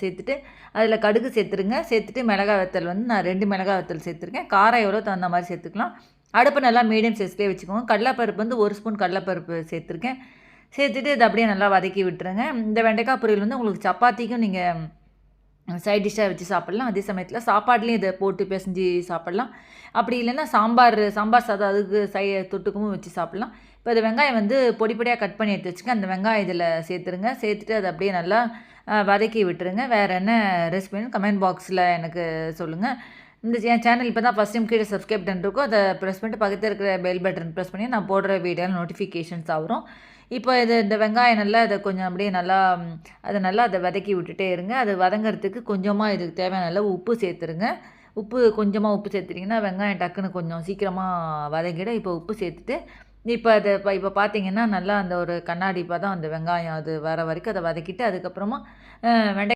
சேர்த்துட்டு அதில் கடுகு சேர்த்துருங்க. சேர்த்துட்டு மிளகாய் வத்தல் வந்து நான் ரெண்டு மிளகாய் வத்தல் சேர்த்துருக்கேன். காரம் எவ்வளோ தகுந்த மாதிரி சேர்த்துக்கலாம். அடுப்பு நல்லா மீடியம் சைஸ்லேயே வச்சுக்கோங்க. கடலைப்பருப்பு வந்து ஒரு ஸ்பூன் கடலைப்பருப்பு சேர்த்துருக்கேன். சேர்த்துட்டு இதை அப்படியே நல்லா வதக்கி விட்டுருங்க. இந்த வெண்டைக்காய் பொரியல் வந்து உங்களுக்கு சப்பாத்திக்கும் நீங்கள் சைட் டிஷ்ஷாக வச்சு சாப்பிட்லாம். அதே சமயத்தில் சாப்பாட்லேயும் இதை போட்டு பிசைஞ்சு சாப்பிட்லாம். அப்படி இல்லைன்னா சாம்பார் சாம்பார் சாதம் அதுக்கு சை தொட்டுக்கும் வச்சு சாப்பிட்லாம். இப்போ இந்த வெங்காயம் வந்து பொடி பொடியாக கட் பண்ணி எடுத்து வச்சுக்க அந்த வெங்காயம் இதில் சேர்த்துருங்க. சேர்த்துட்டு அதை அப்படியே நல்லா வதக்கி விட்டுருங்க. வேறு என்ன ரெசிபின்னு கமெண்ட் பாக்ஸில் எனக்கு சொல்லுங்கள் இந்த என் சேனல் இப்போ தான் ஃபஸ்ட் டைம் கீழே சப்ஸ்கிரைப் பண்ணிருக்கோம் அதை ப்ரெஸ் பண்ணிட்டு பக்கத்தில் இருக்கிற பெல் பட்டன் ப்ரெஸ் பண்ணி நான் போடுற வீடியோ நோட்டிஃபிகேஷன்ஸ் ஆகும் இப்போ இது இந்த வெங்காயம் நல்லா அதை கொஞ்சம் அப்படியே நல்லா அதை நல்லா அதை வதக்கி விட்டுட்டே இருங்க. அது வதங்கிறதுக்கு கொஞ்சமாக இதுக்கு தேவையான அளவு உப்பு சேர்த்துருங்க. உப்பு கொஞ்சமாக உப்பு சேர்த்துட்டிங்கன்னா வெங்காயம் டக்குன்னு கொஞ்சம் சீக்கிரமாக வதங்கிடும். இப்போ உப்பு சேர்த்துட்டு இப்போ அதை இப்போ இப்போ பார்த்தீங்கன்னா நல்லா அந்த ஒரு கண்ணாடி இப்போ தான் அந்த வெங்காயம் அது வர வரைக்கும் அதை வதக்கிட்டு அதுக்கப்புறமா வெண்டை